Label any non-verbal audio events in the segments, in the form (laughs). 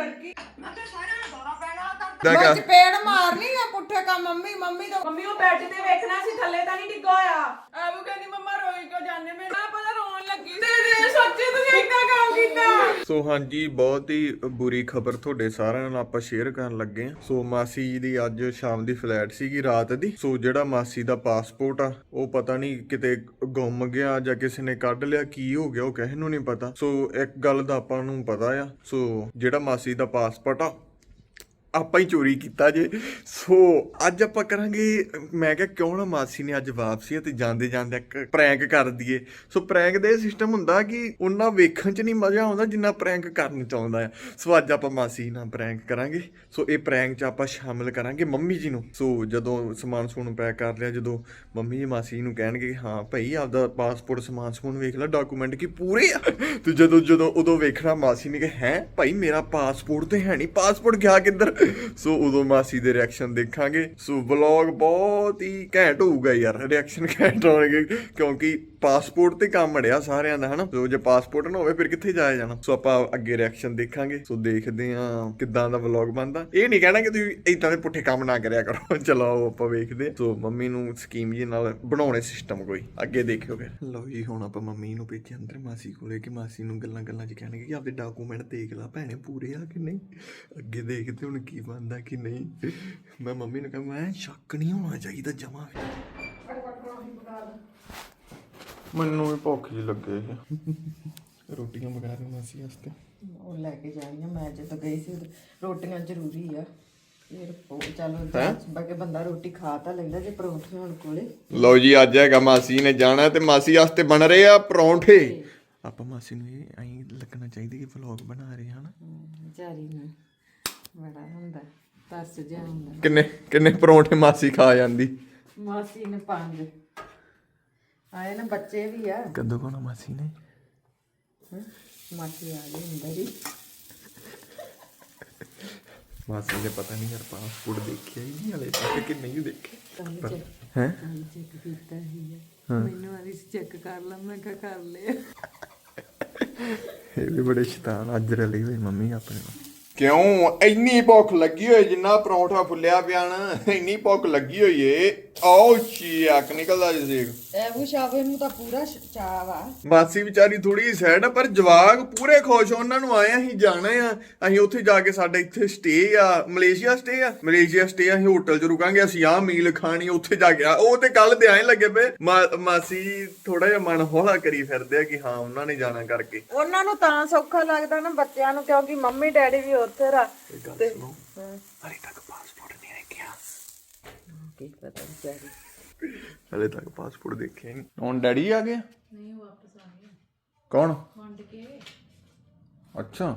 ਲੜਕੀ ਦਾ? ਚਪੇੜ ਮਾਰਨੀ ਆ ਪੁੱਠੇ ਕੰਮ ਮੰਮੀ ਮੰਮੀ ਤੋਂ ਮੰਮੀ ਉਹ ਬੈੱਡ ਤੇ ਵੇਖਣਾ ਸੀ ਥੱਲੇ ਤਾਂ ਨਹੀਂ ਡਿੱਗਾ ਹੋਇਆ ਐਵੇਂ ਕਹਿੰਦੀ ਮੰਮਾ ਰੋਈ ਕਿਉਂ ਜਾਂਦੇ ਮੈਨੂੰ ਨਾ ਪਤਾ ਰੋਣ ਲੱਗੀ ਤੇ ਦੇ ਸੱਚੀ ਤੁਸੀਂ ਇੰਨਾ ਕੰਮ ਕੀਤਾ। ਸੋ ਹਾਂਜੀ, ਬਹੁਤ ਹੀ ਬੁਰੀ ਖਬਰ ਤੁਹਾਡੇ ਸਾਰਿਆਂ ਨਾਲ ਆਪਾਂ ਸ਼ੇਅਰ ਕਰਨ ਲੱਗੇ ਆ ਸੋ ਮਾਸੀ ਜੀ ਦੀ ਅੱਜ ਸ਼ਾਮ ਦੀ ਫਲੈਟ ਸੀਗੀ, ਰਾਤ ਦੀ। ਸੋ ਜਿਹੜਾ ਮਾਸੀ ਦਾ ਪਾਸਪੋਰਟ ਆ, ਉਹ ਪਤਾ ਨਹੀਂ ਕਿਤੇ ਗੁੰਮ ਗਿਆ ਜਾਂ ਕਿਸੇ ਨੇ ਕੱਢ ਲਿਆ, ਕੀ ਹੋ ਗਿਆ, ਉਹ ਕਿਸੇ ਨੂੰ ਨਹੀਂ ਪਤਾ। ਸੋ ਇੱਕ ਗੱਲ ਦਾ ਆਪਾਂ ਨੂੰ ਪਤਾ ਆ, ਸੋ ਜਿਹੜਾ ਮਾਸੀ ਦਾ ਪਾਸਪੋਰਟ ਆ ਆਪਾਂ ਹੀ ਚੋਰੀ ਕੀਤਾ ਜੇ। ਸੋ, ਅੱਜ ਆਪਾਂ ਕਰਾਂਗੇ, ਮੈਂ ਕਿਹਾ ਕਿਉਂ ਨਾ ਮਾਸੀ ਨੇ ਅੱਜ ਵਾਪਸੀ ਆ ਤੇ ਜਾਂਦੇ ਜਾਂਦੇ ਇੱਕ ਪ੍ਰੈਂਕ ਕਰ ਦਈਏ। ਸੋ ਪ੍ਰੈਂਕ ਦੇ ਸਿਸਟਮ ਹੁੰਦਾ ਕਿ ਉਹਨਾਂ ਵੇਖਣ 'ਚ ਨਹੀਂ ਮਜ਼ਾ ਆਉਂਦਾ ਜਿੰਨਾ ਪ੍ਰੈਂਕ ਕਰਨ 'ਚ ਆਉਂਦਾ ਆ। ਸੋ, ਅੱਜ ਆਪਾਂ ਮਾਸੀ ਨਾਲ ਪ੍ਰੈਂਕ ਕਰਾਂਗੇ। ਸੋ, ਇਹ ਪ੍ਰੈਂਕ 'ਚ ਆਪਾਂ ਸ਼ਾਮਿਲ ਕਰਾਂਗੇ ਮੰਮੀ ਜੀ ਨੂੰ। ਸੋ, ਜਦੋਂ ਸਮਾਨ ਸਮੂਨ ਪੈਕ ਕਰ ਲਿਆ, ਜਦੋਂ ਮੰਮੀ ਜੀ ਮਾਸੀ ਜੀ ਨੂੰ ਕਹਿਣਗੇ ਹਾਂ ਭਾਈ, ਆਪਦਾ ਪਾਸਪੋਰਟ ਸਮਾਨ ਸਮੂਨ ਵੇਖ ਲੈ ਡਾਕੂਮੈਂਟ ਕੀ ਪੂਰੇ ਆ। ਤੇ ਜਦੋਂ ਜਦੋਂ ਉਦੋਂ ਵੇਖਣਾ, ਮਾਸੀ ਨੇ ਕਿ ਹੈ ਭਾਈ, ਮੇਰਾ ਪਾਸਪੋਰਟ ਤੇ ਹੈ ਨਹੀਂ। ਪਾਸਪੋਰਟ ਗਿਆ ਕਿੱਧਰ? (laughs) ਸੋ ਉਦੋਂ ਮਾਸੀ ਦੇ ਰਿਐਕਸ਼ਨ ਦੇਖਾਂਗੇ। ਸੋ ਵਲੌਗ ਬਹੁਤ ਹੀ ਘੈਂਟ ਹੋਊਗਾ ਯਾਰ। ਰਿਐਕਸ਼ਨ ਘੈਂਟ ਹੋਣਗੇ ਕਿਉਂਕਿ ਪਾਸਪੋਰਟ ਤੇ ਕੰਮ ਅੜਿਆ ਸਾਰਿਆਂ ਦਾ, ਹਨਾ? ਸੋ ਜੇ ਪਾਸਪੋਰਟ ਨਾ ਹੋਵੇ, ਫਿਰ ਕਿੱਥੇ ਜਾਇਆ ਜਾਣਾ? ਸੋ ਆਪਾਂ ਅੱਗੇ ਰਿਐਕਸ਼ਨ ਦੇਖਾਂਗੇ। ਸੋ ਦੇਖਦੇ ਆਂ ਕਿੱਦਾਂ ਦਾ ਵਲੌਗ ਬਣਦਾ। ਇਹ ਨਹੀਂ ਕਹਿਣਾ ਕਿ ਤੁਸੀਂ ਇਦਾਂ ਦੇ ਪੁੱਠੇ ਕੰਮ ਨਾ ਕਰਿਆ ਕਰੋ। (laughs) ਚਲੋ ਆਪਾਂ ਵੇਖਦੇ ਸੋ ਮੰਮੀ ਨੂੰ ਸਕੀਮ ਜੀ ਨਾਲ ਬਣਾਉਣੇ ਸਿਸਟਮ ਕੋਈ। ਅੱਗੇ ਦੇਖਿਓ ਫਿਰ। ਲਓ ਜੀ, ਹੁਣ ਆਪਾਂ ਮੰਮੀ ਨੂੰ ਭੇਜਿਆ ਅੰਦਰ, ਮਾਸੀ ਕੋਲੇ ਕਿ ਮਾਸੀ ਨੂੰ ਗੱਲਾਂ ਗੱਲਾਂ ਚ ਕਹਿਣਗੇ ਕਿ ਆਪਦੇ ਡਾਕੂਮੈਂਟ ਦੇਖ ਲਾ ਭੈਣੇ, ਪੂਰੇ ਆ ਕਿ ਨਹੀਂ? ਅੱਗੇ ਦੇਖਦੇ ਹੁਣ ਕੀ ਬਣਦਾ ਕਿ ਨਹੀਂ। ਮੈਂ ਮੰਮੀ ਨੂੰ ਕਹਾਂ, ਮੈਂ ਸ਼ੱਕ ਨਹੀਂ ਹੋਣਾ ਚਾਹੀਦਾ ਜਮਾ ਮੈਨੂੰ ਵੀ ਭੁੱਖ ਜੀ ਲੱਗੇ ਰੋਟੀਆਂ ਪਕਾ ਰਹੇ ਮਾਸੀ ਵਾਸਤੇ। ਉਹ ਲੈ ਕੇ ਜਾਣੀਆਂ ਮੈਂ ਜਦੋਂ ਗਈ ਸੀ ਉਦੋਂ ਰੋਟੀਆਂ ਜ਼ਰੂਰੀ ਆ। ਫਿਰ ਉਹ ਚਲੋ ਬਾਕੀ ਬੰਦਾ ਰੋਟੀ ਖਾ ਤਾਂ ਲੈਂਦਾ ਜੇ ਪਰੌਂਠੇ ਹੋਣ ਕੋਲੇ। ਲਓ ਜੀ ਅੱਜ ਹੈਗਾ ਮਾਸੀ ਨੇ ਜਾਣਾ ਤੇ ਮਾਸੀ ਵਾਸਤੇ ਬਣ ਰਹੇ ਆ ਪਰੌਂਠੇ। ਆਪਾਂ ਮਾਸੀ ਨੂੰ ਇਹ ਐਂ ਲੱਗਣਾ ਚਾਹੀਦਾ ਕਿ ਵਲੌਗ ਬਣਾ ਰਹੇ ਹਨ? ਵਿਚਾਰੀ ਨੂੰ ਬੜਾ ਹੁੰਦਾ ਤਰਸ ਜਿਹਾ ਹੁੰਦਾ। ਕਿੰਨੇ ਕਿੰਨੇ ਪਰੌਂਠੇ ਮਾਸੀ ਖਾ ਜਾਂਦੀ? ਮਾਸੀ ਨੇ ਪੰਜ। ਆਏ ਨਾ ਬੱਚੇ ਵੀ ਆ। ਕਦੋਂ ਕੋਣਾ ਮਾਸੀ ਨੇ? ਮਾਸੀ ਆ ਗਈ ਅੰਦਰ ਹੀ ਮਾਸੀ ਨੇ ਪਤਾ ਨਹੀਂ ਯਾਰ ਪਾਸਪੋਰਟ ਦੇਖਿਆ ਹੀ ਨਹੀਂ ਹਲੇ ਤੱਕ ਕਿ ਨਹੀਂ ਦੇਖਿਆ। ਹੈ? ਚੈੱਕ ਕੀਤਾ ਹੀ ਹੈ। ਮੈਨੂੰ ਆਦੀ ਚੈੱਕ ਕਰ ਲਾ। ਮੈਂ ਕਿਹਾ ਕਰ ਲਿਆ। ਇਹ ਵੀ ਬੜੇ ਸ਼ੈਤਾਨ ਅੱਜ ਰਲੀ ਹੋਈ ਮੰਮੀ ਆਪਣੇ ਨਾਲ। ਕਿਉਂ? ਇੰਨੀ ਭੁੱਖ ਲੱਗੀ ਹੋਈ ਜਿੰਨਾ ਪਰੌਂਠਾ ਫੁੱਲਿਆ ਪਿਆ ਨਾ ਇੰਨੀ ਭੁੱਖ ਲੱਗੀ ਹੋਈ ਏ। ਆਓ ਚੀਕ ਨਿਕਲਦਾ ਜੀ ਦੇਖ। ਐਬੂ ਸ਼ਾਬੇ ਨੂੰ ਤਾਂ ਪੂਰਾ ਸ਼- ਚਾਅ ਵਾ। ਮਾਸੀ ਵਿਚਾਰੀ ਥੋੜੀ ਸੈਡ ਆ ਪਰ ਜਵਾਗ ਪੂਰੇ ਖੁਸ਼ ਉਹਨਾਂ ਨੂੰ ਆਏ ਅਸੀਂ ਜਾਣਾ ਆ। ਅਸੀਂ ਉੱਥੇ ਜਾ ਕੇ ਸਾਡੇ ਇੱਥੇ ਸਟੇ ਆ ਮਲੇਸ਼ੀਆ ਸਟੇ ਆ। ਮਲੇਸ਼ੀਆ ਸਟੇ ਅਸੀਂ ਹੋਟਲ 'ਚ ਰੁਕਾਂਗੇ ਅਸੀਂ ਆਹ ਮੀਲ ਖਾਣੀ ਉੱਥੇ ਜਾ ਕੇ ਆ। ਉਹ ਤੇ ਕੱਲ ਦੇ ਐਂ ਲੱਗੇ ਪਏ। ਮਾਸੀ ਥੋੜਾ ਜਿਹਾ ਮਨ ਹੌਲਾ ਕਰੀ ਫਿਰਦੇ ਆ ਕਿ ਹਾਂ ਉਹਨਾਂ ਨੇ ਜਾਣਾ ਕਰਕੇ। ਉਹਨਾਂ ਨੂੰ ਤਾਂ ਸੌਖਾ ਲੱਗਦਾ ਨਾ ਬੱਚਿਆਂ ਨੂੰ ਕਿਉਂਕਿ ਮੰਮੀ ਡੈਡੀ ਵੀ ਉੱਥੇ ਰਾ ਇਹ ਗੱਲ ਸੁਣੋ। ਹਲੇ ਤੱਕ ਪਾਸਪੋਰਟ ਨਹੀਂ ਆ ਗਿਆ ਕੀ ਪਤਾ ਵਿਚਾਰੀ। ਹਲੇ ਤੱਕ ਪਾਸਪੋਰਟ ਦੇਖਿਆ ਨਹੀਂ। ਹੁਣ ਡੈਡੀ ਆ ਗਿਆ ਨਹੀਂ ਵਾਪਸ ਆ ਗਿਆ ਕੌਣ? ਵੰਡ ਕੇ। ਅੱਛਾ।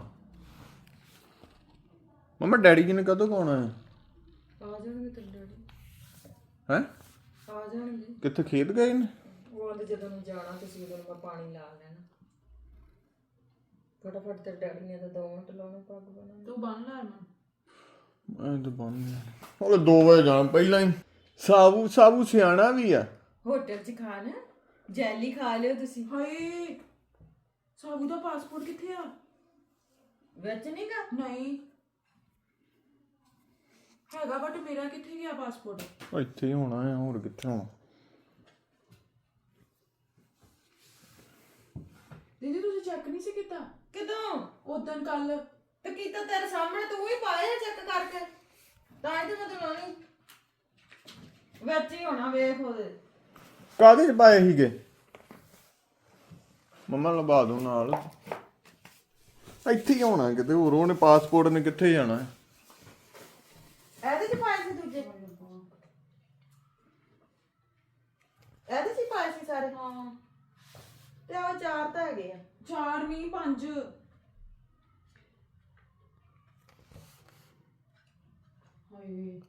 ਮਮਾ ਡੈਡੀ ਜੀ ਨੇ ਕਦੋਂ ਕੋਣਾ ਹੈ ਆ ਜਾਣਗੇ ਤੇ ਡੈਡੀ। ਹੈ? ਆ ਜਾਣਗੇ। ਕਿੱਥੇ ਖੇਤ ਗਏ ਨੇ? ਉਹ ਆਂਦੇ ਜਦੋਂ ਨੂੰ ਜਾਣਾ ਤੁਸੀਂ ਉਦੋਂ ਨੂੰ ਮੈਂ ਪਾਣੀ ਲਾ ਲੈਣਾ। ਫਟਾਫਟ ਤੇ ਡੈਡੀ ਨੇ ਤਾਂ ਦੋ ਮਿੰਟ ਲਾਉਣੇ ਪੱਗ ਬਣਾ ਤੂੰ ਬੰਨ ਲਾ ਮੈਂ ਤਾਂ ਬੰਨ ਉਹ 2 ਵਜੇ ਜਾਣਾ ਪਹਿਲਾਂ ਹੀ। ਸਾਬੂ ਸਾਬੂ ਸਿਆਣਾ ਵੀ ਆ। ਹੋਟਲ 'ਚ ਖਾਣਾ ਜੈਲੀ ਖਾ ਲਿਓ ਤੁਸੀਂ। ਹਾਏ ਸਾਬੂ ਦਾ ਪਾਸਪੋਰਟ ਕਿੱਥੇ ਆ? ਵਿੱਚ ਨਹੀਂ ਗਾ? ਨਹੀਂ। ਹੈਗਾ ਬਟ ਮੇਰਾ ਕਿੱਥੇ ਗਿਆ ਪਾਸਪੋਰਟ ਇੱਥੇ ਹੀ ਹੋਣਾ ਹੈ ਹੋਰ ਕਿੱਥੇ ਹੋਣਾ? ਦੀਦੀ ਤੁਸੀਂ ਚੈੱਕ ਨਹੀਂ ਸੀ ਕੀਤਾ? ਕਿਦੋਂ? ਉਦੋਂ ਕੱਲ। ਤੇ ਕੀਤਾ ਤੇਰੇ ਸਾਹਮਣੇ ਤੂੰ ਹੀ ਪਾਇਆ ਚੈੱਕ ਕਰਕੇ। ਤਾਂ ਇਹ ਤੇ ਮੈਂ ਤੈਨੂੰ ਨਹੀਂ ਵਿੱਚ ਹੀ ਹੋਣਾ ਵੇਖ ਉਹਦੇ। ਕਾਦੇ ਚ ਪਾਏ ਸੀਗੇ? ਮੰਮਾ ਲਵਾ ਦੋ ਨਾਲ। ਇੱਥੇ ਹੀ ਹੋਣਾ ਕਿਤੇ ਹੋਰ ਉਹਨੇ ਪਾਸਪੋਰਟ ਨੇ ਕਿੱਥੇ ਜਾਣਾ? ਹੈ ਇਹਦੇ ਚ ਪਾਏ ਸੀ ਦੂਜੇ? ਇਹਦੇ ਚ ਹੀ ਪਾਏ ਸੀ ਸਾਰੇ? ਹਾਂ। ਤੇ ਉਹ ਚਾਰ ਤਾਂ ਹੈਗੇ ਆ। ਚਾਰ ਨਹੀਂ ਪੰਜ। ਹਾਏ।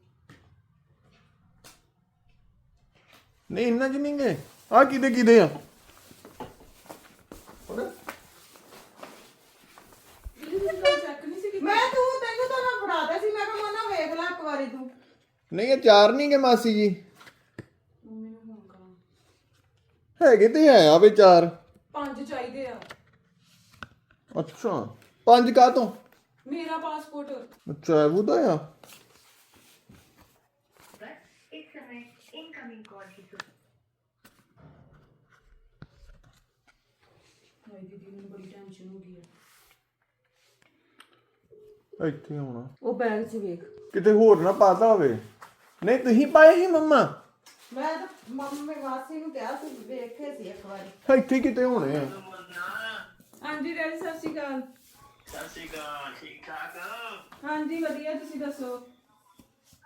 ਨਹੀਂ ਇੰਨਾ ਨਹੀਂ ਗਏ ਆ? ਕਿਦੇ ਕਿਦੇ ਆ ਚੈੱਕ ਨਹੀਂ ਸੀ ਕੀਤਾ। ਮੈਂ ਤੂੰ ਤੈਨੂੰ ਤਾਂ ਨਾ ਫੜਾਦਾ ਸੀ ਮੈਂ ਕਿਹਾ ਮੋਨਾ ਵੇਖ ਲੈ ਇੱਕ ਵਾਰੀ ਤੂੰ। ਨਹੀਂ ਇਹ ਚਾਰ ਨਹੀਂ ਗਏ ਮਾਸੀ ਜੀ। ਮੰਮੀ ਨੂੰ ਫੋਨ ਕਰਾਂ। ਹੈਗੇ ਤੇ ਹੈ ਆ ਵੇ ਚਾਰ। ਆ ਅੱਛਾ ਪੰਜ ਕਾ ਤੋਂ ਮੇਰਾ ਪਾਸਪੋਰਟ ਅੱਛਾ ਇਹ ਉਹਦਾ ਆ बस इस समय इनकमिंग कॉल की सूचना ਹਾਏ ਦੀਦੀ ਮੈਨੂੰ ਬੜੀ ਟੈਨਸ਼ਨ ਹੋ ਗਈ ਹੈ ਇੱਥੇ ਆਉਣਾ ਉਹ ਬੈਗ 'ਚ ਵੇਖ ਕਿਤੇ ਹੋਰ ਨਾ ਪਾਤਾ ਹੋਵੇ ਨਹੀਂ ਤੁਸੀਂ ਪਾਏ ਸੀ ਮੰਮਾ ਮੈਂ ਤਾਂ ਮੰਮੀ ਵਾਸੀ ਨੂੰ ਕਿਹਾ ਸੀ ਵੇਖੇ ਸੀ ਇੱਕ ਵਾਰੀ ਇੱਥੇ ਕਿਤੇ ਹੋਣੇ ਆ ਹਾਂਜੀ ਡੈਡੀ ਸਤਿ ਸ਼੍ਰੀ ਅਕਾਲ। ਸਤਿ ਸ਼੍ਰੀ ਅਕਾਲ ਠੀਕ ਠਾਕ? ਹਾਂਜੀ ਵਧੀਆ ਤੁਸੀਂ ਦੱਸੋ?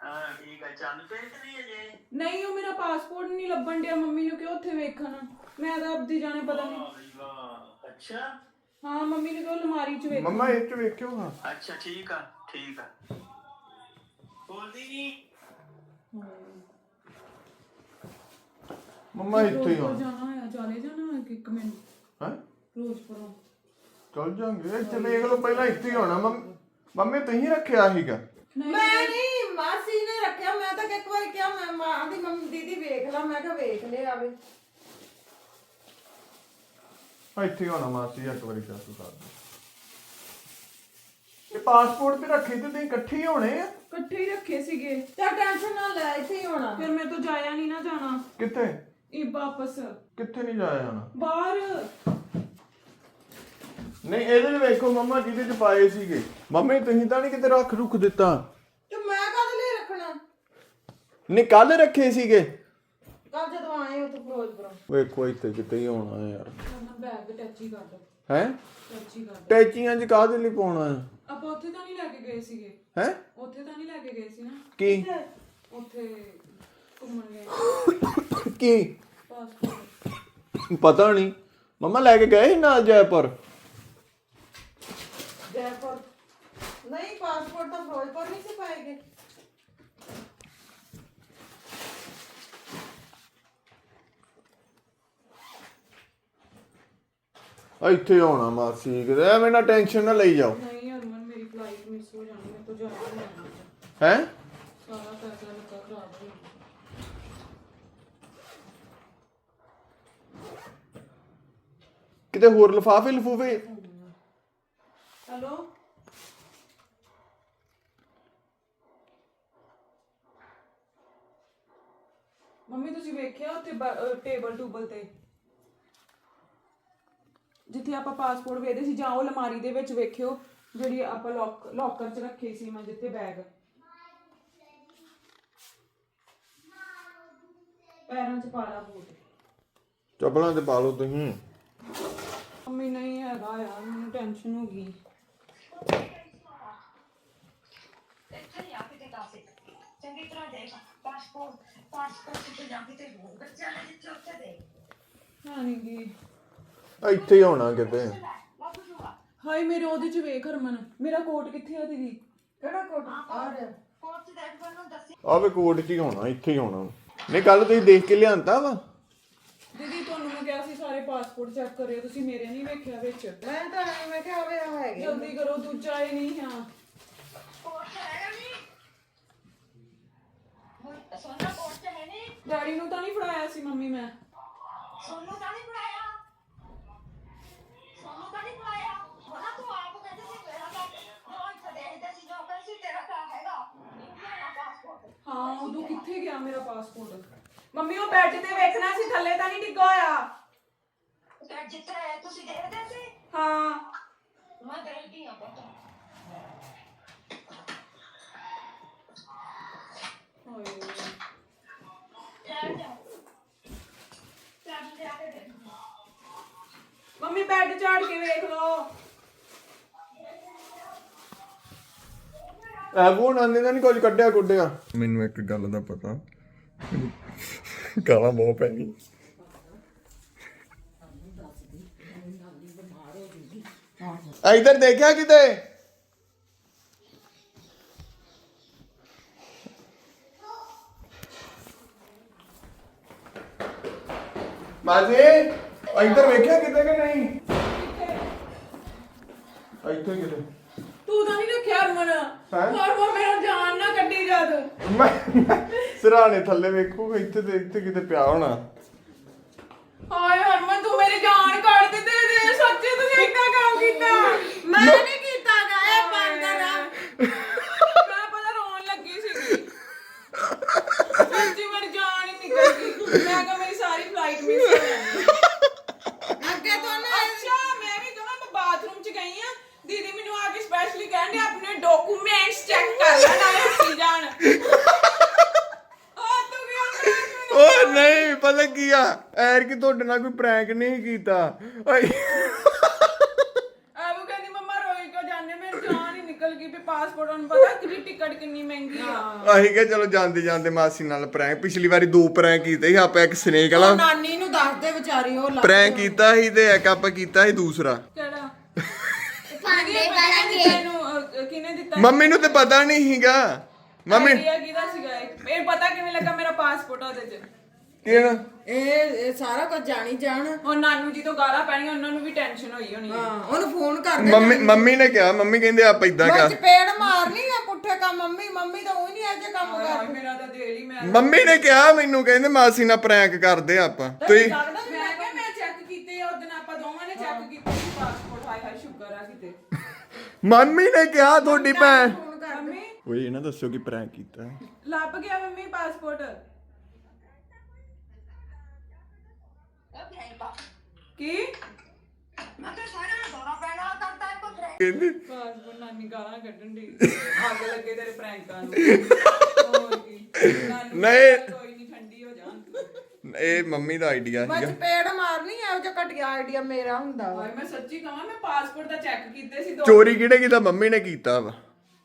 ਹਾਂ ਠੀਕ ਹੈ ਚੰਦ ਪਏ ਤੇ ਨਹੀਂ ਅਜੇ? ਨਹੀਂ ਉਹ ਮੇਰਾ ਪਾਸਪੋਰਟ ਨਹੀਂ ਲੱਭਣ ਡਿਆ ਮੰਮੀ ਨੂੰ ਕਿ ਉੱਥੇ ਵੇਖਣ? ਮੈਂ ਤਾਂ ਆਪਦੀ ਜਾਣੇ ਪਤਾ ਨਹੀਂ। ਵਾਹ ਬਈ ਵਾਹ। ਅੱਛਾ? ਹਾਂ ਮੰਮੀ ਨੇ ਕਿਹਾ ਉਹ ਅਲਮਾਰੀ 'ਚ ਵੇਖ। ਮੰਮਾ ਇਹ ਚ ਵੇਖਿਓ ਹਾਂ। ਅੱਛਾ ਠੀਕ ਆ ਠੀਕ ਆ। ਬੋਲਦੀ ਨਹੀਂ ਮੰਮਾ ਇੱਥੇ ਹੀ ਫਿਰੋਜ਼ਪੁਰ ਆ ਜਾਣਾ ਹੈ ਜਾਲੇ ਜਾਣਾ ਕਿ ਇੱਕ ਮਿੰਟ? ਹੈ? ਫਿਰੋਜ਼ਪੁਰੋਂ ਚੱਲ ਜਾਂਗੇ। ਇੱਥੇ ਵੇਖ ਲਓ ਪਹਿਲਾਂ ਇੱਥੇ ਹੀ ਹੋਣਾ ਮੰਮ- ਮੰਮੀ ਤੁਸੀਂ ਰੱਖਿਆ ਸੀਗਾ? ਮੈਂ ਨਹੀਂ ਮਾਸੀ ਨੇ ਰੱਖਿਆ ਮੈਂ ਤਾਂ ਇੱਕ ਵਾਰੀ ਕਿਹਾ ਮੈਂ ਮਾਂ ਦੀ ਮੰਮੀ ਦੀਦੀ ਵੇਖ ਲਾ ਮੈਂ ਕਿਹਾ ਵੇਖ ਲੈ ਆਵੇ। ਇੱਥੇ ਹੀ ਹੋਣਾ ਮਾਸੀ ਇੱਕ ਵਾਰੀ ਚੈੱਕ ਕਰ ਦਿਓ ਇਹ ਪਾਸਪੋਰਟ ਤੇ ਰੱਖੇ ਤੇ ਤੁਸੀਂ ਇਕੱਠੇ ਹੀ ਹੋਣੇ ਆ? ਇਕੱਠੇ ਹੀ ਰੱਖੇ ਸੀਗੇ। ਤਾਂ ਟੈਨਸ਼ਨ ਨਾ ਲੈ ਇੱਥੇ ਹੀ ਹੋਣਾ। ਫਿਰ ਮੈਂ ਤੋਂ ਜਾਇਆ ਨਹੀਂ ਨਾ ਜਾਣਾ। ਕਿੱਥੇ? ਇਹ ਵਾਪਸ। ਕਿੱਥੇ ਨਹੀਂ ਜਾਇਆ ਜਾਣਾ? ਬਾਹਰ। ਨਹੀਂ ਇਹਦੇ ਵਿੱਚ ਵੇਖੋ ਮੰਮਾ ਜਿਹਦੇ ਚ ਪਾਏ ਸੀਗੇ। ਮੰਮੀ ਤੁਸੀਂ ਤਾਂ ਨਹੀਂ ਕਿਤੇ ਰੱਖ ਰੁੱਖ ਦਿੱਤਾ? ਤੇ ਮੈਂ ਕਦ ਲਈ ਰੱਖਣਾ? ਨਹੀਂ ਕੱਲ ਰੱਖੇ ਸੀਗੇ। ਕੱਲ ਜਦੋਂ ਆਏ ਉੱਥੇ ਫਿਰੋਜ਼ਪੁਰੋਂ। ਵੇਖੋ ਇੱਥੇ ਕਿਤੇ ਹੀ ਹੋਣਾ ਯਾਰ। ਮੈਂ ਬੈਗ ਟੱਚ ਕਰ ਦੋ। ਹੈ? ਟੱਚ ਕਰ ਦੋ। ਟੈਚੀਆਂ ਚ ਕਾਹਦੇ ਲਈ ਪਾਉਣਾ ਹੈ? ਆਪਾਂ ਉੱਥੇ ਤਾਂ ਨਹੀਂ ਲੈ ਕੇ ਗਏ ਸੀਗੇ। ਹੈ? ਉੱਥੇ ਤਾਂ ਨਹੀਂ ਲੈ ਕੇ ਗਏ ਸੀ ਨਾ। ਕੀ? ਉੱਥੇ ਘੁੰਮਣ ਗਏ। ਕੀ? ਪਾਸਪੋਰਟ ਪਤਾ ਨਹੀਂ। ਮੰਮਾ ਲੈ ਕੇ ਗਏ ਸੀ ਨਾਲ ਜੈਪੁਰ? ਜੈਪੁਰ ਨਹੀਂ ਇੱਥੇ ਹੋਣਾ ਮਾਸੀ ਕਿਤੇ ਐਵੇਂ ਨਾ ਟੈਨਸ਼ਨ ਨਾ ਲਈ ਜਾਓ। ਨਹੀਂ ਹਰਮਨ ਮੇਰੀ ਫਲਾਈਟ ਮਿਸ ਹੋ ਜਾਣੀ ਮੈਂ ਤੋਂ ਜਾਣਾ ਨਹੀਂ ਜਾਣਾ ਹੈ? ਸਾਰਾ ਪੈਸਾ ਲੱਗਾ ਖਰਾਬ ਹੋ ਗਿਆ ਕਿਤੇ ਹੋਰ ਲਫਾਫੇ ਲਫੂਫੇ ਹੈਲੋ? ਮੰਮੀ ਤੁਸੀਂ ਵੇਖਿਆ ਉੱਥੇ ਟੇਬਲ ਟੂਬਲ ਤੇ? ਜਿੱਥੇ ਆਪਾਂ ਪਾਸਪੋਰਟ ਵੇਖਦੇ ਸੀ ਜਾਂ ਉਹ ਅਲਮਾਰੀ ਦੇ ਵਿੱਚ ਵੇਖਿਓ ਜਿਹੜੀ ਆਪਾਂ ਲੋਕ ਲੋਕਰ 'ਚ ਰੱਖੀ ਸੀ ਮੈਂ ਜਿੱਥੇ ਬੈਗ ਪੈਰਾਂ 'ਚ ਪਾ ਲਾ ਬੂਟ। ਚੱਪਲਾਂ ਤੇ ਪਾ ਲਓ ਤੁਸੀਂ। ਮੰਮੀ ਨਹੀਂ ਹੈਗਾ ਯਾਰ ਮੈਨੂੰ ਟੈਨਸ਼ਨ ਹੋ ਗਈ। ਚੰਗੀ ਤਰ੍ਹਾਂ ਦੇਖ ਪਾਸਪੋਰਟ ਪਾਸਪੋਰਟ ਤੇ ਜਾ ਕੇ ਤੇ ਹੋ ਬੱਚਾ ਨੇ ਜਿੱਥੇ ਉੱਥੇ ਦੇ ਹਾਂ ਨਹੀਂ ਗਈ ਇੱਥੇ ਹੀ ਹੋਣਾ ਕਿਤੇ। ਹਾਏ ਮੇਰੇ ਉਹਦੇ 'ਚ ਵੇਖ ਹਰਮਨ। ਮੇਰਾ ਕੋਟ ਕਿੱਥੇ ਆ ਦੀਦੀ? ਕਿਹੜਾ ਕੋਟ? ਆ ਰਿਹਾ ਕੋਰਟ ਚ ਦੇਖ ਮੈਨੂੰ ਦੱਸੀ ਆਵੇ ਕੋਟ 'ਚ ਹੀ ਹੋਣਾ ਇੱਥੇ ਹੀ ਹੋਣਾ ਨਹੀਂ ਕੱਲ ਤੁਸੀਂ ਦੇਖ ਕੇ ਲਿਆਂਦਾ ਵਾ? ਦੀਦੀ ਤੁਹਾਨੂੰ ਮੈਂ ਕਿਹਾ ਸੀ ਸਾਰੇ ਪਾਸਪੋਰਟ ਚੈੱਕ ਕਰਿਓ ਤੁਸੀਂ ਮੇਰੇ ਨਹੀਂ ਵੇਖਿਆ ਵਿੱਚ। ਮੈਂ ਤਾਂ ਐਂ ਮੈਂ ਕਿਹਾ ਆ ਹੈਗੇ। ਜਲਦੀ ਕਰੋ ਦੂਜਾ ਹੀ ਨਹੀਂ? ਸੋਨਾ ਹੈ ਨਹੀਂ। ਡੈਡੀ ਨੂੰ ਤਾਂ ਨਹੀਂ ਫੜਾਇਆ ਸੀ ਮੰਮੀ ਮੈਂ। ਸੋਨੂੰ ਤਾਂ ਨਹੀਂ ਪੜਾਇਆ ਸੋਨੂੰ ਤਾਂ ਨਹੀਂ ਪੜਾਇਆ ਉਹਨਾਂ ਤੂੰ ਆਪ ਕਹਿੰਦੇ ਸੀ ਮੇਰਾ ਤਾਂ ਉਹ ਇੱਥੇ ਦੇਖਦੇ ਸੀ ਜੋ ਕਹਿੰਦੇ ਸੀ ਤੇਰਾ ਤਾਂ ਹੈਗਾ। ਪਾਸਪੋਰਟ ਹਾਂ ਉਦੋਂ ਕਿੱਥੇ ਗਿਆ ਮੇਰਾ ਪਾਸਪੋਰਟ ਮੰਮੀ ਉਹ ਬੈੱਡ ਤੇ ਵੇਖਣਾ ਸੀ ਥੱਲੇ ਤਾਂ ਨਹੀਂ ਡਿੱਗਾ ਹੋਇਆ। ਤੇ ਜਿੱਥੇ ਤੁਸੀਂ ਦੇਖਦੇ ਸੀ? ਹਾਂ। ਮੈਂ ਦੇਖਦੀ ਹਾਂ ਪੁੱਤ। ਹਾਏ। ਲੈ ਜਾ। ਚਾਬੀ ਲਿਆ ਕੇ ਦੇ ਮੰਮੀ ਬੈੱਡ ਝਾੜ ਕੇ ਵੇਖ ਲਓ। ਐ ਉਹ ਨਾਨੇ ਦਾ ਨਹੀਂ ਕੁਝ ਕੱਢਿਆ ਕੁੱਢਿਆ? ਮੈਨੂੰ ਇੱਕ ਗੱਲ ਦਾ ਪਤਾ। ਗਾਲਾਂ ਬਹੁਤ ਪੈਣੀ ਇਧਰ ਦੇਖਿਆ ਕਿਤੇ? ਮਾਜੀ ਇਧਰ ਵੇਖਿਆ ਕਿਤੇ ਕਿ ਨਹੀਂ? ਇੱਥੇ ਕਿਤੇ। ਤੂੰ ਤਾਂ ਨਹੀਂ ਰੱਖਿਆ ਅਰਮਨ ਅਰਮਨ ਮੇਰਾ ਜਾਨ ਨਾ ਕੱਢੀ ਜਾ ਤੂੰ। ਮੈਂ ਸਿਰਾਣੇ ਥੱਲੇ ਵੇਖੂਗਾ ਇੱਥੇ ਤੇ ਇੱਥੇ ਕਿਤੇ ਪਿਆ ਹੋਣਾ। ਹਾਏ ਹਰਮਨ ਤੂੰ ਮੇਰੀ ਜਾਨ ਕੱਢ ਦਿੱਤੀ ਤੇ ਸੱਚੀ ਤੂੰ ਇੰਨਾ ਕੰਮ ਕੀਤਾ। ਮੈਂ ਨਹੀਂ ਕੀਤਾ ਗਾ ਇਹ ਬੰਦ ਕਰ ਮੈਂ ਪਹਿਲਾਂ ਮੇਰੀ ਸਾਰੀ ਫਲਾਈਟ ਮਿਸ ਹੋ ਜਾਣੀ। ਅੱਗੇ ਤੋਂ ਨਾ ਅੱਛਾ ਮੈਂ ਵੀ ਕਹਾਂ ਮੈਂ ਬਾਥਰੂਮ ਚ ਗਈ ਆ। ਭਾਬੀ ਸਪੈਸ਼ਲੀ ਕਹਿੰਦੇ ਆਪਣੇ ਡਾਕੂਮੈਂਟਸ ਚੈੱਕ ਕਰ ਲੈਣ ਆਏ ਅਸੀਂ ਜਾਣ। ਉਹ ਨਹੀਂ ਪਤਾ ਕੀ ਐਰ ਕਿ ਤੁਹਾਡੇ ਨਾਲ ਕੋਈ ਪ੍ਰੈਂਕ ਨਹੀਂ ਕੀਤਾ। ਓਏ। ਆਬੂ ਕਹਿੰਦੀ ਮੰਮਾ ਰੋਈ ਕਿਉਂ ਜਾਂਦੇ ਮੇਰੀ ਜਾਨ ਹੀ ਨਿਕਲ ਗਈ ਵੀ ਪਾਸਪੋਰਟ ਉਹਨੂੰ ਪਤਾ ਕਿ ਟਿਕਟ ਕਿੰਨੀ ਮਹਿੰਗੀ ਆ। ਅਸੀਂ ਕਿਹਾ ਚਲੋ ਜਾਂਦੇ ਜਾਂਦੇ ਮਾਸੀ ਨਾਲ ਪ੍ਰੈਂਕ ਪਿਛਲੀ ਵਾਰੀ ਦੋ ਪ੍ਰੈਂਕ ਕੀਤੇ ਸੀ ਆਪਾਂ ਇੱਕ ਸਨੇਕ ਵਾਲਾ ਨਾਨੀ ਨੂੰ ਦੱਸਦੇ ਵਿਚਾਰੀ ਉਹ ਪ੍ਰੈਂਕ ਕੀਤਾ ਸੀ ਤੇ ਇੱਕ ਆਪਾਂ ਕੀਤਾ ਸੀ ਦੂਸਰਾ। ਕਿ ਕਿਹਨੇ ਦਿੱਤਾ ਮੰਮੀ ਨੂੰ ਤੇ ਪਤਾ ਨਹੀਂ ਸੀਗਾ। ਮੰਮੀ ਆਈਡੀਆ ਕਿਹਦਾ ਸੀਗਾ ਇਹ? ਇਹ ਪਤਾ ਕਿਵੇਂ ਲੱਗਾ ਮੇਰਾ ਪਾਸਪੋਰਟ ਉਹਦੇ 'ਚ। ਕਿਹੜਾ? ਇਹ ਇਹ ਸਾਰਾ ਕੁਝ ਜਾਣੀ ਜਾਣ। ਉਹ ਨਾਨੂ ਜੀ ਤੋਂ ਗਾਲਾਂ ਪੈਣੀਆਂ ਉਹਨਾਂ ਨੂੰ ਵੀ ਟੈਨਸ਼ਨ ਹੋਈ ਹੋਣੀ ਹੈ। ਹਾਂ ਉਹਨੂੰ ਫੋਨ ਕਰ ਦੇ ਮੰਮੀ ਮੰਮੀ ਨੇ ਕਿਹਾ ਮੰਮੀ ਕਹਿੰਦੇ ਆਪਾਂ ਇਦਾਂ ਕਰ। ਚਪੇੜ ਮਾਰਨੀ ਆ ਪੁੱਠੇ ਕੰਮ ਮੰਮੀ ਮੰਮੀ ਤਾਂ ਉਹ ਨਹੀਂ ਅਜੇ ਕੰਮ ਹਾਏ, ਕਰਦੀ। ਮੇਰਾ ਤਾਂ ਦਿਲ ਹੀ ਮੈਂ ਮੰਮੀ ਨੇ ਕਿਹਾ ਮੈਨੂੰ ਕਹਿੰਦੇ ਮਾਸੀ ਨਾਲ ਪ੍ਰੈਂਕ ਕਰਦੇ ਆਪਾਂ। ਤੁਸੀਂ ਲੱਗਦਾ ਮੈਂ ਕਿਹਾ ਮੈਂ ਕੀਤੇ ਆ ਦਿਨ ਆਪਾਂ ਦੋਵਾਂ ਨੇ ਚੈੱਕ ਕੀਤੇ ਸੀ ਪਾਸਪੋਰਟ ਹਾਏ ਹਾਏ ਸ਼ੁਕਰ ਆ ਕਿਤੇ। ਮੰਮੀ ਨੇ ਕਿਹਾ ਤੁਹਾਡੀ ਭੈਣ। ਫੋਨ ਕਰ ਮੰਮੀ। ਓਏ ਇਹਨਾਂ ਦੱਸੋ ਕਿ ਪ੍ਰੈਂਕ ਕੀਤਾ ਲੱਭ ਗਿਆ ਮੰਮੀ ਪਾਸਪੋਰਟ ਕੀ? ਕਹਿੰਦੇ ਪਾਸਪੋਰਟ ਨਾਨੀ ਗਾਲਾਂ ਕੱਢਣ ਦੀ ਅੱਗ ਲੱਗੇ ਤੇਰੇ ਪ੍ਰੈਂਕਾਂ ਨੂੰ। ਹੋਰ ਕੀ। ਨਾਨੂ ਨਹੀਂ। ਕੋਈ। ਇਹ ਮੰਮੀ ਦਾ ਆਈਡੀਆ ਮੈਂ ਸੀਗਾ। ਚਪੇੜ ਮਾਰਨੀ ਆ ਉਹ ਜੋ ਘਟਿਆ ਆਈਡੀਆ ਮੇਰਾ ਹੁੰਦਾ ਵਾ। ਹਾਏ ਮੈਂ ਸੱਚੀ ਕਹਾਂ ਮੈਂ ਪਾਸਪੋਰਟ ਦਾ ਚੈੱਕ ਕੀਤੇ ਸੀ ਦੋ ਚੋਰੀ ਕਿਹੜੇ ਕੀਤਾ? ਮੰਮੀ ਨੇ ਕੀਤਾ ਵਾ।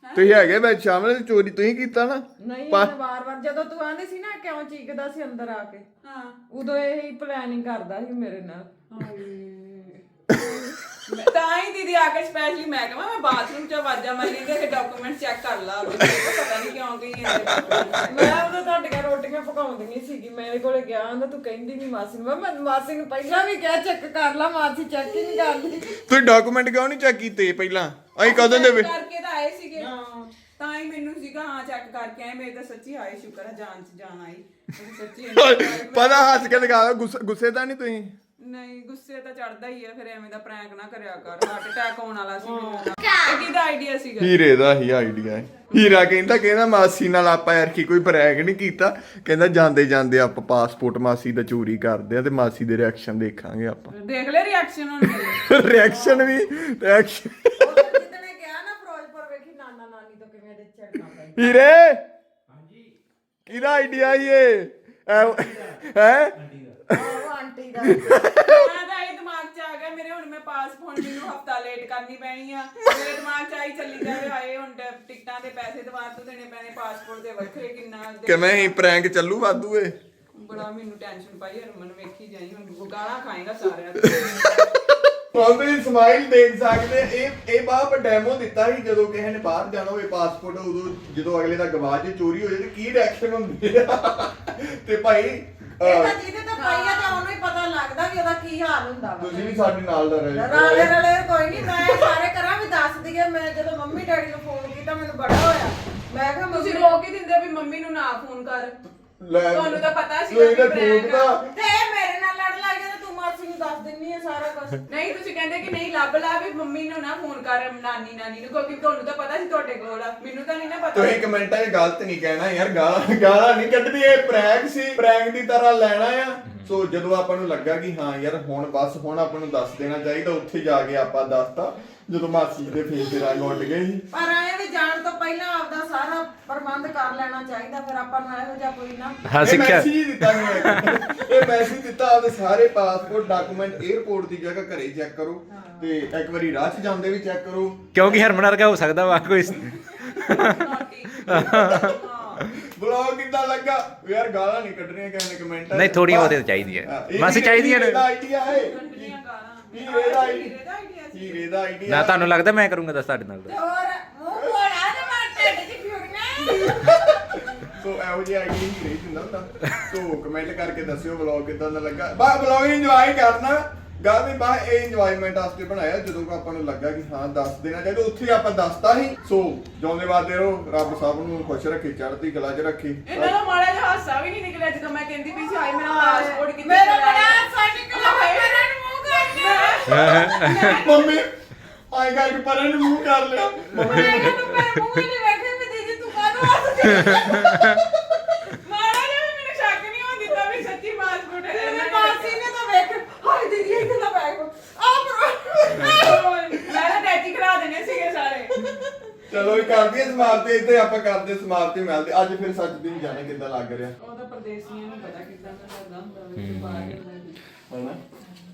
ਤੁਸੀਂ ਹੈਗੇ ਵਿੱਚ ਸ਼ਾਮਲ ਚੋਰੀ ਤੁਸੀਂ ਕੀਤਾ ਨਾ? ਨਹੀਂ ਮੈਂ ਵਾਰ-ਵਾਰ ਜਦੋਂ ਤੂੰ ਆਂਦੀ ਸੀ ਨਾ ਕਿਉਂ ਚੀਕਦਾ ਸੀ ਅੰਦਰ ਆ ਕੇ? ਹਾਂ। ਉਦੋਂ ਇਹ ਹੀ ਪਲੈਨਿੰਗ ਕਰਦਾ ਸੀ ਮੇਰੇ ਨਾਲ। ਮੈਂ- ਤਾਂ ਹੀ ਦੀਦੀ ਆ ਕੇ ਸਪੈਸ਼ਲੀ ਮੈਂ ਕਹਾਂ ਮੈਂ ਬਾਥਰੂਮ ਚ ਆਵਾਜ਼ਾਂ ਮਾਰੀ ਤੇ ਡਾਕੂਮੈਂਟ ਚੈੱਕ ਕਰ ਲਾ ਉਹਦੇ ਪਤਾ ਨਹੀਂ ਕਿਉਂ ਗਈ document ਮੈਂ ਉਦੋਂ ਤੁਹਾਡੀਆਂ ਰੋਟੀਆਂ ਪਕਾਉਂਦੀ ਸੀਗੀ ਮੇਰੇ ਕੋਲੇ ਗਿਆ ਆਂਦਾ ਤੂੰ ਕਹਿੰਦੀ ਨਹੀਂ ਮਾਸੀ ਨੂੰ। ਮੈਂ ਕਿਹਾ, ਮਾਸੀ ਨੂੰ ਪਹਿਲਾਂ ਵੀ ਕਿਹਾ ਚੈੱਕ ਕਰ ਲਾ ਮਾਸੀ ਚੈੱਕ ਹੀ ਨਹੀਂ ਕਰਦੀ। ਤੁਸੀਂ ਡਾਕੂਮੈਂਟ ਕਿਉਂ ਨਹੀਂ ਚੈੱਕ ਕੀਤੇ ਪਹਿਲਾਂ? ਅਸੀਂ ਕਦੋਂ ਦੇ check ਕਰਕੇ ਤਾਂ ਆਏ ਸੀਗੇ। ਤਾਂ ਹੀ ਮੈਨੂੰ ਸੀਗਾ ਹਾਂ ਚੈੱਕ ਕਰਕੇ ਆਏ ਮੇਰੇ ਤਾਂ ਸੱਚੀ ਹਾਏ ਸ਼ੁਕਰ ਹੈ ਜਾਨ ਚ ਜਾਨ ਆਈ। ਮੈਨੂੰ ਸੱਚੀ ਇੰਨਾ- (laughs) ਪਤਾ ਹੱਸ ਕੇ ਦਿਖਾ ਗੁੱਸੇ ਗੁੱਸੇ ਤਾਂ ਨਹੀਂ ਤੁਸੀਂ? ਨਹੀਂ ਗੁੱਸੇ ਤਾਂ ਚੜਦਾ ਹੀ ਹੈ ਫਿਰ ਐਵੇਂ ਦਾ ਪ੍ਰੈਂਕ ਨਾ ਕਰਿਆ ਕਰ। ਹਾਰਟ ਅਟੈਕ ਆਉਣ ਵਾਲਾ ਸੀ ਮੈਨੂੰ ਇਹ ਕਿਹਦਾ ਆਈਡੀਆ ਸੀਗਾ? ਹੀਰੇ ਦਾ ਹੀ ਆਈਡੀਆ ਹੈ। ਹੀਰਾ ਕਹਿੰਦਾ ਕਹਿੰਦਾ ਮਾਸੀ ਨਾਲ ਆਪਾਂ ਯਾਰ ਕੀ ਕੋਈ ਪ੍ਰੈਂਕ ਨਹੀਂ ਕੀਤਾ। ਕਹਿੰਦਾ ਜਾਂਦੇ ਜਾਂਦੇ ਆਪਾਂ ਪਾਸਪੋਰਟ ਮਾਸੀ ਦਾ ਚੋਰੀ ਕਰਦੇ ਆ ਤੇ ਮਾਸੀ ਦੇ ਰਿਐਕਸ਼ਨ ਦੇਖਾਂਗੇ ਆਪਾਂ। ਦੇਖ ਲੈ ਰਿਐਕਸ਼ਨ ਹੁਣ ਮੇਰੇ। ਰਿਐਕਸ਼ਨ ਵੀ ਰਿਐਕਸ਼ਨ ਜਿੱਦਣੇ ਗਿਆ ਨਾ ਫਿਰੋਜ਼ਪੁਰ ਵੇਖੀ ਨਾਨਾ ਨਾਨੀ ਤੋਂ ਕਿਵੇਂ ਦੇ ਛੜਨਾ ਪੈਂਦਾ ਹੀਰੇ! ਹਾਂਜੀ। ਕਿਹਦਾ ਆਈਡੀਆ ਇਹ ਹੈ? ਉਹ ਆਂਟੀ ਦਾ। ਮੈਂ ਤਾਂ ਇਹ ਦਿਮਾਗ 'ਚ ਆ ਗਿਆ ਮੇਰੇ ਹੁਣ ਮੈਂ ਪਾਸਪੋਰਟ ਮੈਨੂੰ ਹਫਤਾ ਲੇਟ ਕਰਨੀ ਪੈਣੀ ਆ। ਮੇਰੇ ਦਿਮਾਗ 'ਚ ਆਈ ਚੱਲੀ ਜਾਵੇ ਹਾਏ ਹੁਣ ਟ- ਟਿਕਟਾਂ ਦੇ ਪੈਸੇ ਦੁਬਾਰਾ ਤੋਂ ਦੇਣੇ ਪੈਣੇ ਪਾਸਪੋਰਟ ਦੇ ਵੱਖਰੇ ਕਿੰਨਾ ਦੇ- ਕਿਵੇਂ ਹੀ ਪ੍ਰੈਂਕ ਚੱਲੂ ਵਾਧੂ ਏ? ਬੜਾ ਮੈਨੂੰ ਟੈਨਸ਼ਨ ਪਾਈ ਹਰਮਨ ਵੇਖੀ ਜਾਈ ਹੁਣ ਗਾਲਾਂ ਖਾਏਗਾ ਸਾਰਿਆਂ ਤੋਂ। ਹੁਣ ਤੁਸੀਂ ਸਮਾਈਲ ਦੇਖ ਸਕਦੇ ਇਹ ਇਹ ਬਾਪ ਡੈਮੋ ਦਿੱਤਾ ਸੀ ਜਦੋਂ ਕਿਸੇ ਨੇ ਬਾਹਰ ਜਾਣਾ ਹੋਵੇ ਪਾਸਪੋਰਟ ਉਦੋਂ ਜਦੋਂ ਅਗਲੇ ਦਾ ਗਵਾਚ ਚੋਰੀ ਹੋ ਜਾਏ ਤੇ ਕੀ ਰਿਐਕਸ਼ਨ ਹੁੰਦੀ ਆ? ਤੇ ਭਾਈ ਅਹ, ਇਹ ਤਾਂ ਜਿਹਦੇ ਤੋਂ ਪਈ ਆ ਤਾਂ ਉਹਨੂੰ ਹੀ ਪਤਾ ਲੱਗਦਾ ਵੀ ਉਹਦਾ ਕੀ ਹਾਲ ਹੁੰਦਾ ਵਾ ਤੁਸੀਂ ਵੀ ਸਾਡੇ ਨਾਲ ਦਾ ਰਹੇ ਰਾਲੇ ਰਾਲੇ ਕੋਈ ਨਹੀਂ ਮੈਂ ਸਾਰੇ ਕਰਾਂ ਵੀ ਦੱਸ ਦਈਏ ਮੈਂ ਜਦੋਂ ਮੰਮੀ ਡੈਡੀ ਨੂੰ ਫੋਨ ਕੀਤਾ ਮੈਨੂੰ ਬੜਾ ਹੋਇਆ ਮੈਂ ਕਿਹਾ ਤੁਸੀਂ ਮੰਮੀ ਰੋਕ ਹੀ ਦਿੰਦੇ ਵੀ ਮੰਮੀ ਨੂੰ ਨਾ ਫੋਨ ਕਰ ਲੈ ਤੁਹਾਨੂੰ ਤਾਂ ਪਤਾ ਸੀ ਇਹਦਾ ਕਿ prank ਠੋਕਦਾ। ਆ। ਤੇ ਇਹ ਮੇਰੇ ਨਾਲ ਲੜ ਲੱਗ ਗਿਆ ਤੇ ਤੂੰ ਮਾਸੀ ਨੂੰ ਦੱਸ ਦਿੰਨੀ ਆ ਸਾਰਾ ਕੁਝ ਨਹੀਂ, ਤੁਸੀਂ ਕਹਿੰਦੇ ਕਿ ਨਹੀਂ, ਲੱਭ ਲਾ ਵੀ ਮੰਮੀ ਨੂੰ ਨਾ ਫੋਨ ਕਰ, ਨਾਨੀ ਨਾਨੀ ਨੂੰ, ਕਿਉਂਕਿ ਤੁਹਾਨੂੰ ਤਾਂ ਪਤਾ ਸੀ ਤੁਹਾਡੇ ਕੋਲ ਆ। ਮੈਨੂੰ ਤਾਂ ਨਹੀਂ ਨਾ ਪਤਾ। ਤੁਸੀਂ ਕਮੈਂਟਾਂ 'ਚ ਗਲਤ ਨਹੀਂ ਕਹਿਣਾ ਯਾਰ, ਗਾਲਾਂ ਗਾਲਾਂ ਨਹੀਂ ਕੱਢਦੀ, ਇਹ ਪ੍ਰੈਂਕ ਸੀ ਪ੍ਰੈਂਕ ਦੀ ਤਰ੍ਹਾਂ ਲੈਣਾ ਆ। ਸੋ ਜਦੋਂ ਆਪਾਂ ਨੂੰ ਲੱਗਾ ਕਿ ਹਾਂ ਯਾਰ, ਹੁਣ ਬਸ, ਹੁਣ ਆਪਾਂ ਨੂੰ ਦੱਸ ਦੇਣਾ ਚਾਹੀਦਾ, ਉੱਥੇ ਜਾ ਕੇ ਆਪਾਂ ਦੱਸਤਾ। ਜਦੋਂ ਮਾਸੀ ਦੇ ਫੇਸ ਦੇ ਰੰਗ ਉੱਡ ਗਏ ਸੀ। ਪਰ ਆਏ ਵੀ ਜਾਣ ਤੋਂ ਪਹਿਲਾਂ ਆਪਦਾ ਸਾਰਾ ਪ੍ਰਬੰਧ ਕਰ ਲੈਣਾ ਚਾਹੀਦਾ ਫਿਰ ਆਪਾਂ ਨੂੰ ਇਹੋ ਜਿਹਾ ਕੋਈ ਨਾ। ਹਾਂ ਇਹ ਸਿੱਖਿਆ। ਮੈਸੇਜ ਹੀ ਦਿੱਤਾ ਮੈਨੂੰ। ਇਹ ਮੈਸੇਜ ਦਿੱਤਾ ਆਪਦੇ ਸਾਰੇ ਪਾਸਪੋਰਟ ਡਾਕੂਮੈਂਟ 에어ਪੋਰਟ ਦੀ ਜਗ੍ਹਾ ਘਰੇ ਚੈੱਕ ਕਰੋ ਤੇ ਇੱਕ ਵਾਰੀ ਰਾਹ 'ਚ ਜਾਂਦੇ ਵੀ ਚੈੱਕ ਕਰੋ। ਕਿਉਂਕਿ ਹਰਮਨ ਵਰਗਾ ਹੋ ਸਕਦਾ ਵਾ ਕੋਈ। ਬਲੌਗ ਕਿੱਦਾਂ ਲੱਗਾ? ਯਾਰ ਗਾਲਾਂ ਨਹੀਂ ਕੱਢਣੀਆਂ ਕਿਸੇ ਨੇ ਕਮੈਂਟਾਂ। ਨਹੀਂ, ਥੋੜ੍ਹੀਆਂ ਉਹਦੇ ਤੇ ਚਾਹੀਦੀਆਂ। ਹਾਂ, ਹੀਰੇ- ਚਾਹੀਦੀਆਂ ਨੇ। ਆਈਡੀਆ ਹੈ। ਗਾਲਾਂ ਹੀਰੇ ਦਾ ਹੀਰੇ ਦਾ idea ਸੀ। ਹੀਰੇ ਦਾ ਆਈਡੀਆ। ਨਾ ਤੁਹਾਨੂੰ ਲੱਗਦਾ ਮੈਂ ਕਰੂੰਗਾ ਦੱਸ ਤੁਹਾਡੇ ਨਾਲ। ਤੇ ਹੋਰ ਮੂੰਹ ਕੋੜਾ ਤੇ ਮਾਰ ਢਿੱਡ 'ਚ ਫਿਰਨਾ ਸੋ ਇਹੋ ਜਿਹੀ ਆਈਡੀਆ ਹੀ ਰਹੀ ਦਿੰਦਾ ਹੁੰਦਾ। ਸੋ ਕਮੈਂਟ ਕਰਕੇ ਦੱਸਿਓ ਵਲੌਗ ਕਿਦਾਂ ਦਾ ਲੱਗਾ। ਬਾ ਵਲੌਗ ਇੰਜੋਏ ਕਰਨਾ। ਗੱਲ ਵੀ ਬਾ ਇਹ ਇੰਜੋਇਮੈਂਟ ਵਾਸਤੇ ਬਣਾਇਆ। ਜਦੋਂ ਕੋ ਆਪਾਂ ਨੂੰ ਲੱਗਾ ਕਿ ਹਾਂ ਦੱਸ ਦੇਣਾ ਚਾਹੀਦਾ ਉੱਥੇ ਆਪਾਂ ਦੱਸਤਾ ਸੀ। ਸੋ ਜਿਉਂਦੇ ਵਾਦੇ ਰਹੋ ਰੱਬ ਸਭ ਨੂੰ ਖੁਸ਼ ਰੱਖੇ ਚੜ੍ਹਦੀ ਕਲਾ 'ਚ ਰੱਖੇ। ਇਹਨਾਂ ਦਾ ਮਾੜਾ ਜਿਹਾ ਹਾਸਾ ਵੀ ਨਹੀਂ ਨਿਕਲਿਆ ਜਦੋਂ ਮੈਂ ਕਹਿੰਦੀ ਪਈ ਸੀ ਹਾਏ ਮੇਰਾ ਪਾਸਪੋਰਟ ਕਿੱਥੇ ਮੇਰਾ ਚਲਾ ਬੜਾ? ਸਾਡੇ ਕੋਲ ਮੇਰਾ (laughs) ਮੰਮੀ ਆਈ ਗੱਲ ਕਿ ਪਰਾਂ ਨੂੰ ਮੂੰਹ ਕਰ ਲਿਆ। ਮੰਮੀ ਮੈਂ ਕਿਹਾ ਤੂੰ ਮੇਰੇ ਮੂੰਹ ਨਹੀਂ ਵੇਖੇ ਵੀ ਦੀਦੀ ਤੂੰ ਕਾਹਨੂੰ ਹੱਸਦੀ ਮਾੜਾ ਜਿਹਾ ਵੀ ਮੈਨੂੰ ਸ਼ੱਕ ਨਹੀਂ ਹੋਣ ਦਿੱਤਾ ਵੀ ਸੱਚੀ ਪਾਸਪੋਰਟ ਹੈ ਇਹਨੇ ਮਾਸੀ ਨੇ ਤਾਂ ਵੇਖ। ਹਾਏ ਦੀਦੀ ਇਹ ਤਾਂ ਬੈਗ ਆ ਬਰੋ ਮੈਂ ਤਾਂ ਟੈਚੀ ਕਰਾ ਦੇਣੇ ਸੀਗੇ ਸਾਰੇ। ਚਲੋ ਇਹ ਕਰਦੀ ਹੈ ਸਮਾਪਤੀ ਇੱਥੇ ਆਪਾਂ ਕਰਦੇ ਸਮਾਪਤੀ ਮਿਲਦੇ ਅੱਜ ਫਿਰ ਸੱਚ ਦਿਨ ਜਾਣਾ ਕਿੱਦਾਂ ਲੱਗ ਰਿਹਾ? ਉਹ ਤਾਂ ਪਰਦੇਸੀਆਂ ਨੂੰ ਪਤਾ ਕਿੱਦਾਂ ਦਾ ਲੱਗਦਾ ਹੁੰਦਾ ਵਿੱਚ ਬਾਹਰ। ਹੈਨਾ?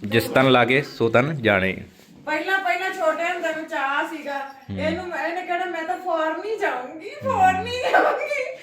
ਜਿਸ ਤਨ ਲਾਗੇ ਸੋ ਤਨ ਜਾਣੇ। ਪਹਿਲਾਂ ਪਹਿਲਾਂ ਛੋਟੇ ਹੁੰਦੇ ਨੂੰ ਚਾਹ ਸੀਗਾ। ਇਹਨੂੰ ਇਹਨੇ ਕਿਹੜਾ ਮੈਂ ਤਾਂ ਫੋਰਨ ਹੀ ਜਾਊਂਗੀ ਫੋਰਨ ਹੀ ਜਾਊਂਗੀ।